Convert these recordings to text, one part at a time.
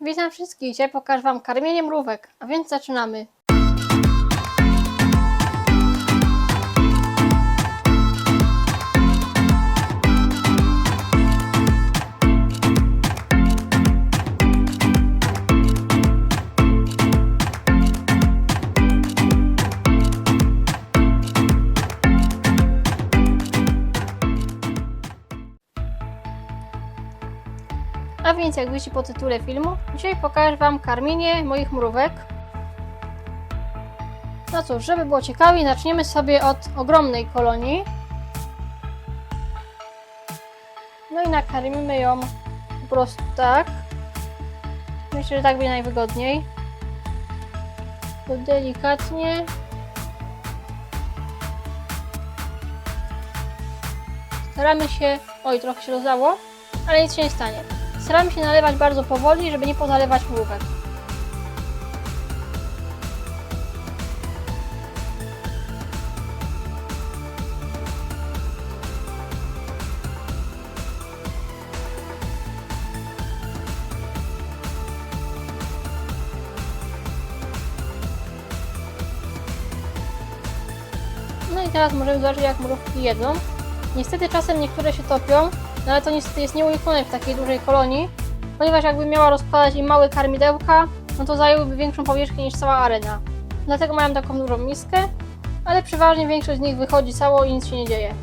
Witam wszystkich, dzisiaj pokażę Wam karmienie mrówek, a więc zaczynamy. A więc jak widzicie po tytule filmu, dzisiaj pokażę Wam karmienie moich mrówek. No cóż, żeby było ciekawiej, zaczniemy sobie od ogromnej kolonii. No i nakarmimy ją po prostu tak. Myślę, że tak będzie najwygodniej. To delikatnie. Staramy się... Oj, trochę się rozdało, ale nic się nie stanie. Staramy się nalewać bardzo powoli, żeby nie pozalewać mrówek. No i teraz możemy zobaczyć jak mrówki jedzą. Niestety czasem niektóre się topią, no ale to niestety jest nieuniknione w takiej dużej kolonii, ponieważ jakby miała rozkładać im małe karmidełka, no to zajęłyby większą powierzchnię niż cała arena. Dlatego mają taką dużą miskę, ale przeważnie większość z nich wychodzi cało i nic się nie dzieje.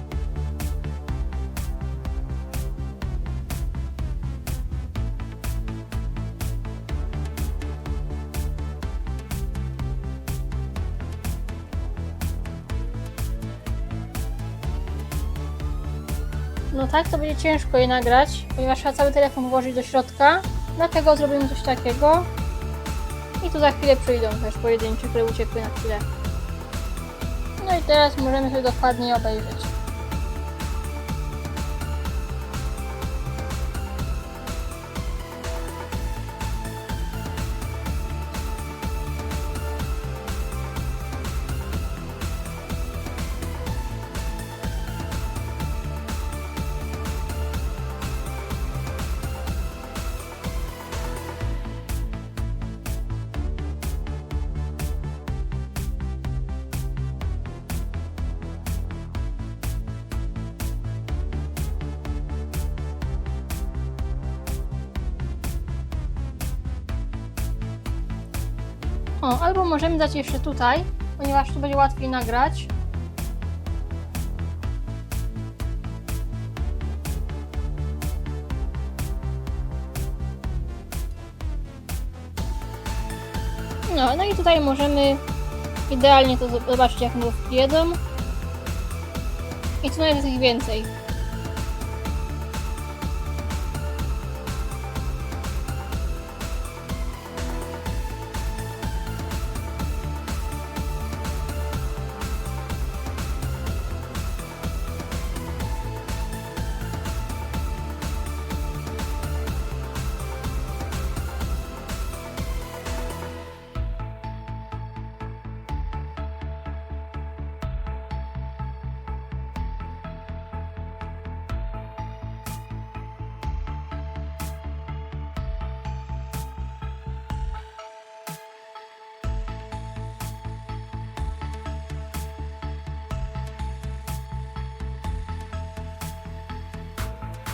No tak, to będzie ciężko je nagrać, ponieważ trzeba cały telefon włożyć do środka. Dlatego zrobimy coś takiego. I tu za chwilę przyjdą też pojedyncze, które uciekły na chwilę. No i teraz możemy sobie dokładnie obejrzeć. O, albo możemy dać jeszcze tutaj, ponieważ tu będzie łatwiej nagrać. No, no i tutaj możemy idealnie to zo- zobaczyć, jak mrówki jedzą. I nawet jest ich więcej.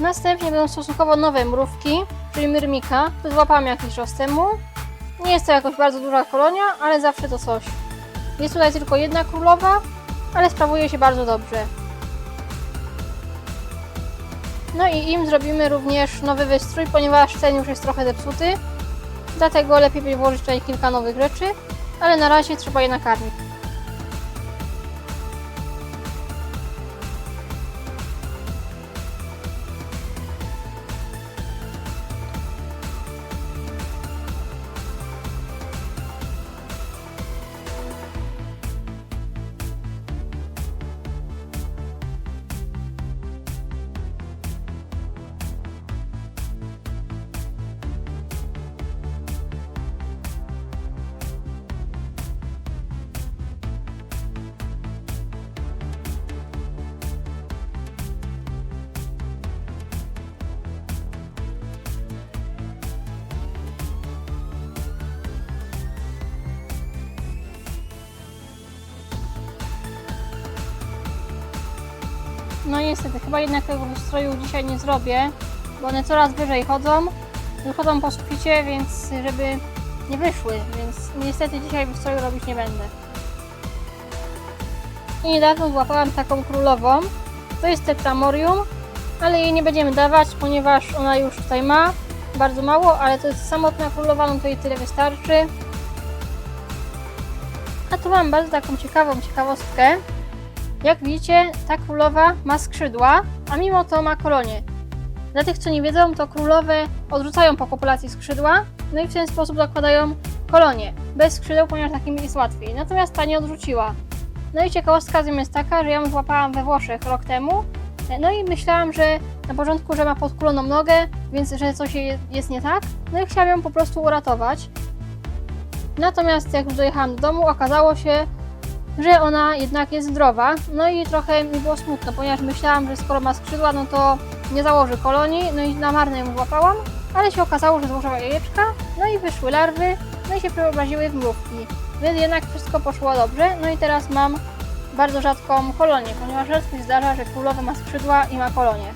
Następnie będą stosunkowo nowe mrówki, czyli myrmika. Tu złapałam jakiś czas temu. Nie jest to jakoś bardzo duża kolonia, ale zawsze to coś. Jest tutaj tylko jedna królowa, ale sprawuje się bardzo dobrze. No i im zrobimy również nowy wystrój, ponieważ ten już jest trochę zepsuty. Dlatego lepiej będzie włożyć tutaj kilka nowych rzeczy, ale na razie trzeba je nakarmić. No niestety, chyba jednak tego wystroju dzisiaj nie zrobię, bo one coraz wyżej chodzą. Wychodzą po suficie, więc żeby nie wyszły, więc niestety dzisiaj wystroju robić nie będę. I niedawno złapałam taką królową. To jest Tetramorium, ale jej nie będziemy dawać, ponieważ ona już tutaj ma bardzo mało, ale to jest samotna królowa, no to jej tyle wystarczy. A tu mam bardzo taką ciekawą ciekawostkę. Jak widzicie, ta królowa ma skrzydła, a mimo to ma kolonie. Dla tych, co nie wiedzą, to królowe odrzucają po kopulacji skrzydła, no i w ten sposób zakładają kolonie. Bez skrzydeł, ponieważ takim jest łatwiej. Natomiast ta nie odrzuciła. No i ciekawostka z nią jest taka, że ja ją złapałam we Włoszech rok temu. No i myślałam, że na początku, że ma podkuloną nogę, więc że coś je- jest nie tak. No i chciałam ją po prostu uratować. Natomiast jak już dojechałam do domu, okazało się, że ona jednak jest zdrowa. No i trochę mi było smutno, ponieważ myślałam, że skoro ma skrzydła, no to nie założy kolonii. No i na marne ją złapałam, ale się okazało, że złożyła jajeczka, no i wyszły larwy, no i się przeobraziły w mrówki. Więc jednak wszystko poszło dobrze. No i teraz mam bardzo rzadką kolonię, ponieważ rzadko się zdarza, że królowa ma skrzydła i ma kolonię.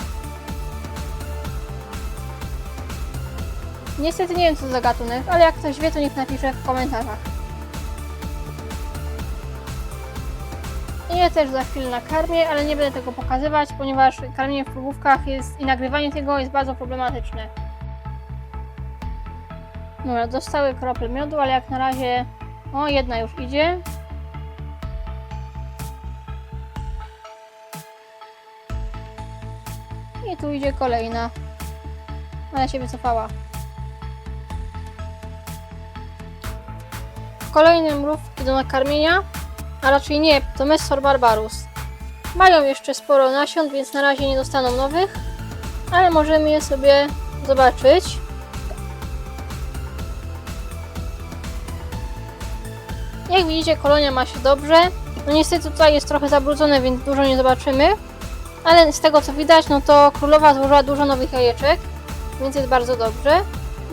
Niestety nie wiem co za gatunek, ale jak ktoś wie, to niech napisze w komentarzach. I ja też za chwilę nakarmię, ale nie będę tego pokazywać, ponieważ karmienie w próbówkach jest i nagrywanie tego jest bardzo problematyczne. Dobra, dostały krople miodu, ale jak na razie... O, jedna już idzie. I tu idzie kolejna. Ale się wycofała. Kolejne mrówki do nakarmienia, a raczej nie, to Messor Barbarus. Mają jeszcze sporo nasion, więc na razie nie dostaną nowych, ale możemy je sobie zobaczyć. Jak widzicie, kolonia ma się dobrze. No niestety tutaj jest trochę zabrudzone, więc dużo nie zobaczymy. Ale z tego co widać, no to królowa złożyła dużo nowych jajeczek, więc jest bardzo dobrze.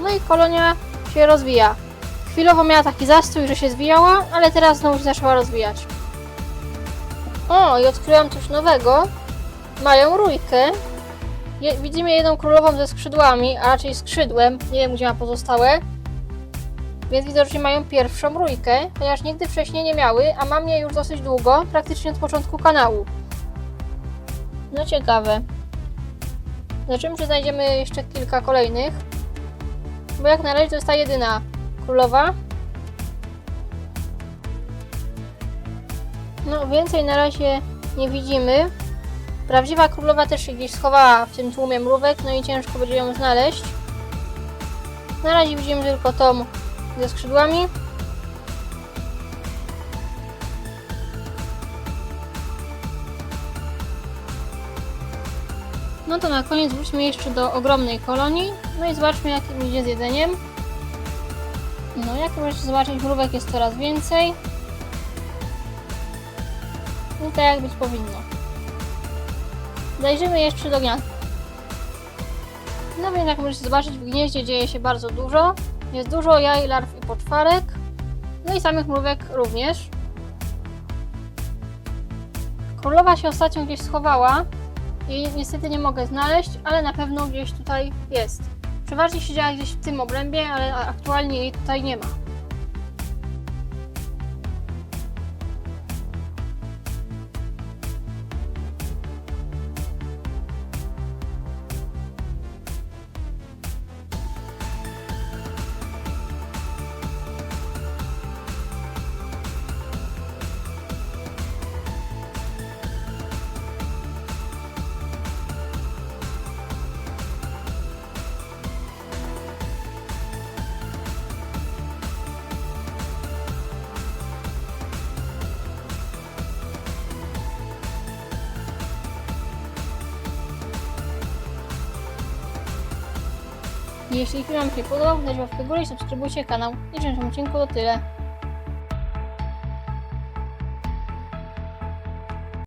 No i kolonia się rozwija. Chwilowo miała taki zastój, że się zwijała, ale teraz znowu się zaczęła rozwijać. O, i odkryłam coś nowego. Mają rójkę. Je, widzimy jedną królową ze skrzydłami, a raczej skrzydłem. Nie wiem, gdzie ma pozostałe. Więc widocznie mają pierwszą rójkę, ponieważ nigdy wcześniej nie miały, a mam je już dosyć długo, praktycznie od początku kanału. No ciekawe. Zobaczymy, czy znajdziemy jeszcze kilka kolejnych. Bo jak na razie to jest ta jedyna królowa. No, więcej na razie nie widzimy. Prawdziwa królowa też się gdzieś schowała w tym tłumie mrówek, no i ciężko będzie ją znaleźć. Na razie widzimy tylko tą ze skrzydłami. No to na koniec wróćmy jeszcze do ogromnej kolonii. No i zobaczmy jak idzie z jedzeniem. No jak możecie zobaczyć, mrówek jest coraz więcej. I tak jak być powinno. Zajrzymy jeszcze do gniazda. No więc jak możecie zobaczyć, w gnieździe dzieje się bardzo dużo. Jest dużo jaj, larw i poczwarek. No i samych mrówek również. Królowa się ostatnio gdzieś schowała. Jej niestety nie mogę znaleźć, ale na pewno gdzieś tutaj jest. Przeważnie siedziała gdzieś w tym obrębie, ale aktualnie jej tutaj nie ma. Jeśli film Wam się podobał, łapkę w górę i subskrybujcie kanał. I w dzisiejszym odcinku to tyle.